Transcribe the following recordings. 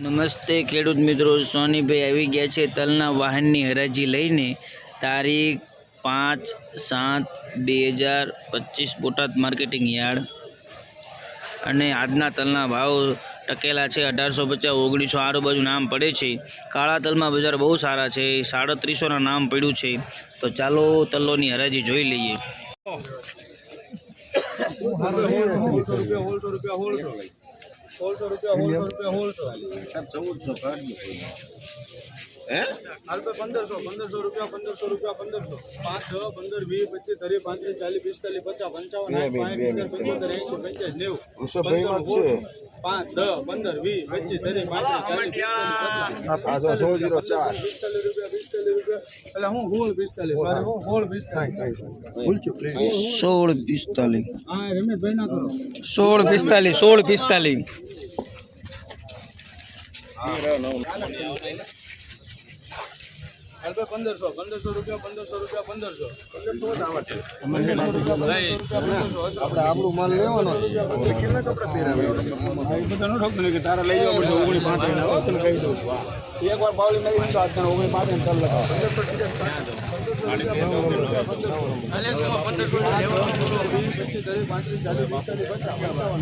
નમસ્તે ખેડૂત મિત્રો, સોનીભાઈ આવી ગયા છે તલના વાહનની હરાજી લઈને. તારીખ પાંચ સાત બે હજાર પચીસ બોટાદ માર્કેટિંગ યાર્ડ. અને આજના તલના ભાવ ટકેલા છે અઢારસો પચાસ, ઓગણીસો આજુબાજુ નામ પડે છે. કાળા તલમાં બજાર બહુ સારા છે, સાડત્રીસોના નામ પડ્યું છે. તો ચાલો તલ્લોની હરાજી જોઈ લઈએ. સોળસો રૂપિયા સોળસો રૂપિયા સોળસો. હાલ તો પંદરસો પંદરસો રૂપિયા પંદરસો રૂપિયા પંદરસો. પાંચ છ પંદર વીસ પચીસ ત્રીસ પાંત્રીસ ચાલીસ પિસ્તાલીસ પચાસ પંચાવન પંચોતેર એંશી પંચાસ નેવું. પંચાણું પાંચ દસ પંદર વીસ પચીસ ત્રીસ પાંત્રીસ ચાલીસ પચાસ પિસ્તાલીસ એટલે હું હોળ પિસ્તાલીસ હું હોળ પિસ્તાલીસ. સોળ પિસ્તાલીસ. હા રમેશભાઈ ના કરો. સોળ પિસ્તાલીસ સોળ પિસ્તાલીસ. હાલ પંદરસો પંદરસો રૂપિયા પંદરસો રૂપિયા પંદરસો. આપણે આપણું માલ લેવાનો કેટલા કપડા પહેરાવે? તારા લઈ જવા પડશે ઓગણી પાંચ તને કહી દઉં. એક વાર બાવળી નહીં તો આજના ઓગણી પાંચ ને ચાલ લગાવો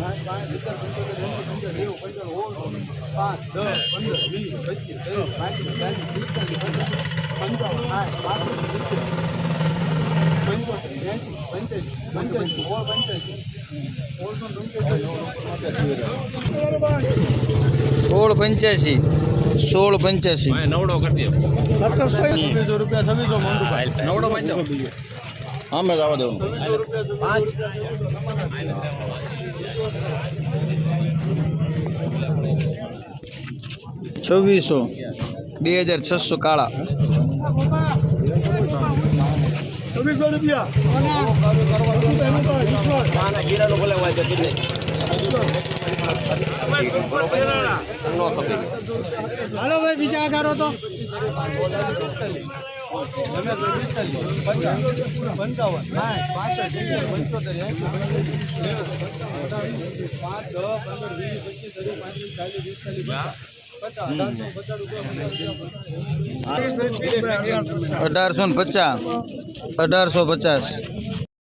પાંચ દસ પંદર વીસ પચીસ ત્રીસ પાંત્રીસ ચાલીસ પિસ્તાલીસ પચાસ પંચાવન સાઠ પાસઠ સિત્તેર પંચોતેર એંશી પંચ્યાસી. પંચ્યાસી ઓળ પંચ્યાસી ઓળસો પંચ્યાસી સોળ પંચ્યાસી સોળ પંચ્યાસી છવ્વીસો રૂપિયા છવ્વીસો મોંઘું નવડો આમે જ મેં જવા દેવું છવ્વીસો બે હજાર છસો કાળા. છવ્વીસો રૂપિયા. હાલો ભાઈ બીજા આધારો તો. પંચાવન. પંચાવન પિસ્તાલીસ પચાસ અઢારસો પચાસ. અઢારસો પચાસ.